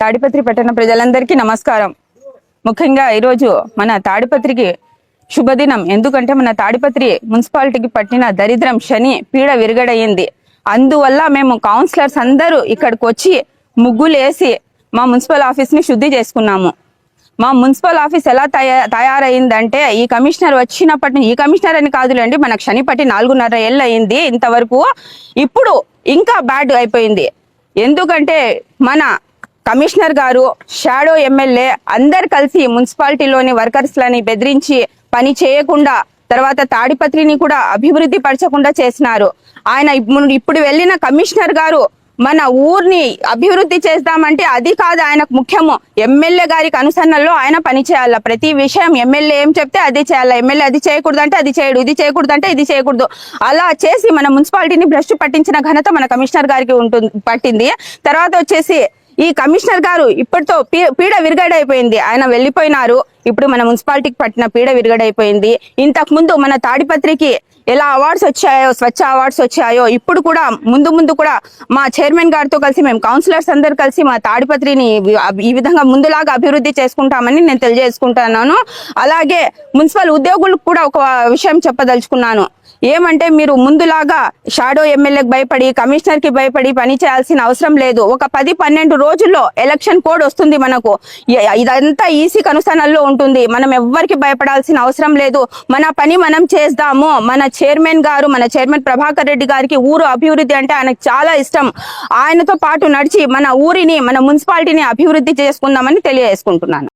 తాడిపత్రి పట్టణ ప్రజలందరికీ నమస్కారం. ముఖ్యంగా ఈరోజు మన తాడిపత్రికి శుభదినం. ఎందుకంటే మన తాడిపత్రి మున్సిపాలిటీకి పట్టిన దరిద్రం శని పీడ విరగడయింది అందువల్ల మేము కౌన్సిలర్స్ అందరూ ఇక్కడికి వచ్చి ముగ్గులేసి మా మున్సిపల్ ఆఫీస్ని శుద్ధి చేసుకున్నాము. మా మున్సిపల్ ఆఫీస్ ఎలా తయా తయారైందంటే ఈ కమిషనర్ వచ్చినప్పటి ఈ కమిషనర్ అని కాదులేండి మనకు శని పట్టి నాలుగున్నర ఏళ్ళు అయింది ఇంతవరకు. ఇప్పుడు ఇంకా బ్యాడ్ అయిపోయింది. ఎందుకంటే మన కమిషనర్ గారు షాడో ఎమ్మెల్యే అందరు కలిసి మున్సిపాలిటీలోని వర్కర్స్లని బెదిరించి పని చేయకుండా తర్వాత తాడిపత్రిని కూడా అభివృద్ధి పరచకుండా చేసినారు. ఆయన ఇప్పుడు- ఇప్పుడు వెళ్ళిన కమిషనర్ గారు మన ఊరిని అభివృద్ధి చేద్దామంటే అది కాదు ఆయనకు ముఖ్యము. ఎమ్మెల్యే గారికి అనుసరణలో ఆయన పని చేయాల. ప్రతి విషయం ఎమ్మెల్యే ఏం చెప్తే అది చేయాలి. ఎమ్మెల్యే అది చేయకూడదు అంటే అది చేయడు ఇది చేయకూడదు అంటే ఇది చేయకూడదు. అలా చేసి మన మున్సిపాలిటీని భ్రష్టు పట్టించిన ఘనత మన కమిషనర్ గారికి ఉంటుంది పట్టింది. తర్వాత వచ్చేసి ఈ కమిషనర్ గారు ఇప్పటితో పీ- పీడ విరుగడైపోయింది. ఆయన వెళ్ళిపోయినారు. ఇప్పుడు మన మున్సిపాలిటీకి పట్టిన పీడ విరుగడైపోయింది. ఇంతకు ముందు మన తాడిపత్రికి ఎలా అవార్డ్స్ వచ్చాయో స్వచ్ఛ అవార్డ్స్ వచ్చాయో ఇప్పుడు కూడా ముందు ముందు కూడా మా చైర్మన్ గారితో కలిసి మేము కౌన్సిలర్స్ అందరు కలిసి మా తాడిపత్రిని ఈ విధంగా ముందులాగా అభివృద్ధి చేసుకుంటామని నేను తెలియజేసుకుంటున్నాను. అలాగే మున్సిపల్ ఉద్యోగులకు కూడా ఒక విషయం చెప్పదలుచుకున్నాను. ఏమంటే మీరు ముందులాగా షాడో ఎమ్మెల్యేకి భయపడి కమిషనర్కి భయపడి పని చేయాల్సిన అవసరం లేదు. ఒక పది పన్నెండు రోజుల్లో ఎలక్షన్ కోడ్ వస్తుంది మనకు. ఇదంతా ఈసీ కనుసనల్లో ఉంటుంది. మనం ఎవ్వరికి భయపడాల్సిన అవసరం లేదు. మన పని మనం చేద్దాము మన చైర్మన్ గారు మన చైర్మన్ ప్రభాకర్ రెడ్డి గారికి ఊరు అభివృద్ధి అంటే ఆయనకు చాలా ఇష్టం. ఆయనతో పాటు నడిచి మన ఊరిని మన మున్సిపాలిటీని అభివృద్ధి చేసుకుందామని తెలియజేసుకుంటున్నాను.